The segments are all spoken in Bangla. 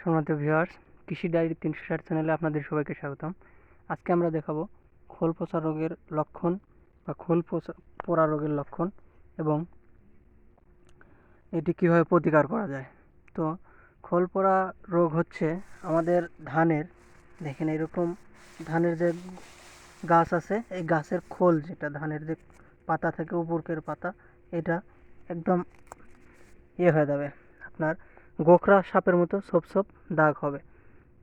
সম্মানিত ভিউয়ার্স কৃষি ডায়েরি তিনশো ষাট চ্যানেলে আপনাদের সবাইকে স্বাগতম। আজকে আমরা দেখাবো খোল পচা রোগের লক্ষণ বা খোল পোড়া রোগের লক্ষণ এবং এটি কীভাবে প্রতিকার করা যায়। তো খোল পোড়া রোগ হচ্ছে আমাদের ধানের, দেখেন এরকম ধানের যে গাছ আছে, এই গাছের খোল যেটা ধানের যে পাতা থাকে উপরকের পাতা, এটা একদম ইয়ে হয়ে যাবে। আপনার গোখরা সাপের মতো, সব সব দাগ হবে।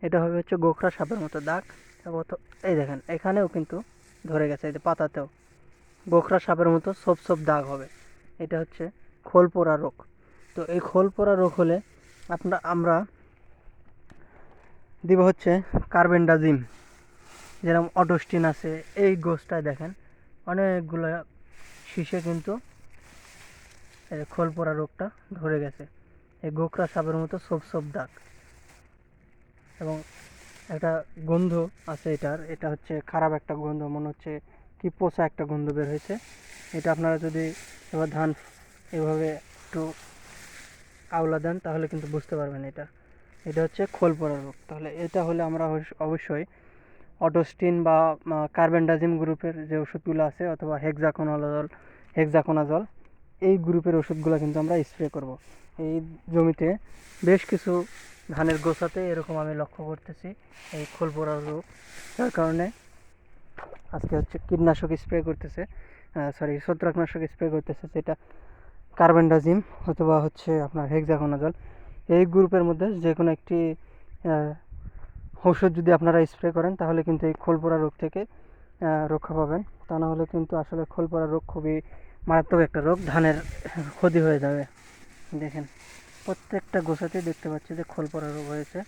এটা হবে হচ্ছে গোখরা সাপের মতো দাগ। এবং তো, এই দেখেন, এখানেও কিন্তু ধরে গেছে, এই যে পাতাতেও। গোখরা সাপের মতো সব সব দাগ হবে। এটা হচ্ছে খোল পোড়া রোগ। তো এই খোল পোড়া রোগ হলে আপনার, আমরা দিব হচ্ছে কার্বেন্ডাজিম। যেরকম অটোস্টিন আছে, এই গোছটায় দেখেন, অনেকগুলো শীষে কিন্তু খোল পোড়া রোগটা ধরে গেছে। এই গোখরা সাপের মতো সব সব দাগ। এবং একটা গন্ধ আছে এটার, এটা হচ্ছে খারাপ একটা গন্ধ, মনে হচ্ছে কি পচা একটা গন্ধ বের হয়েছে। এটা আপনারা যদি এবার ধান এভাবে একটু আওলা দেন, তাহলে কিন্তু বুঝতে পারবেন এটা। এটা হচ্ছে খোল পড়া রোগ। তাহলে এটা হলে আমরা অবশ্য- অবশ্যই অটোস্টিন বা কার্বেন্ডাজিম গ্রুপের যে ওষুধগুলো আছে, অথবা হেক্সাকোনাজল হেক্সাকোনাজল এই গ্রুপের ওষুধগুলো কিন্তু আমরা স্প্রে করব। এই জমিতে বেশ কিছু ধানের গোছাতে এরকম আমি লক্ষ্য করতেছি, এই খোল পোড়া রোগ। যার কারণে আজকে হচ্ছে কীটনাশক স্প্রে করতেছে সরি ছত্রাকনাশক স্প্রে করতেছে যেটা কার্বেন্ডাজিম অথবা হচ্ছে আপনার হেক্সাকোনাজল এই গ্রুপের মধ্যে যে কোনো একটি ঔষধ যদি আপনারা স্প্রে করেন, তাহলে কিন্তু এই খোল পোড়া রোগ থেকে রক্ষা পাবেন। তা না হলে কিন্তু আসলে খোল পোড়া রোগ খুবই মারাত্মক একটা রোগ, ধানের ক্ষতি হয়ে যাবে। দেখেন, প্রত্যেকটা গোছাতেই দেখতে পাচ্ছি যে খোল পড়া রোগ হয়েছে।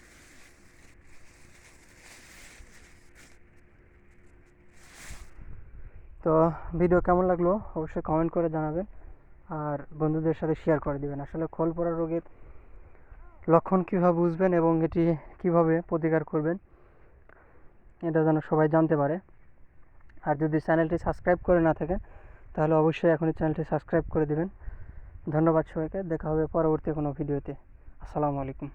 তো ভিডিও কেমন লাগল অবশ্যই কমেন্ট করে জানাবেন আর বন্ধুদের সাথে শেয়ার করে দিবেন। আসলে খোল পড়া রোগের লক্ষণ কীভাবে বুঝবেন এবং এটি কীভাবে প্রতিকার করবেন, এটা যেন সবাই জানতে পারে। আর যদি চ্যানেলটি সাবস্ক্রাইব করে না থাকেন তাহলে অবশ্যই এখনই চ্যানেলটি সাবস্ক্রাইব করে দেবেন। ধন্যবাদ সবাইকে। দেখা হবে পরবর্তী কোনো ভিডিওতে। আসসালামু আলাইকুম।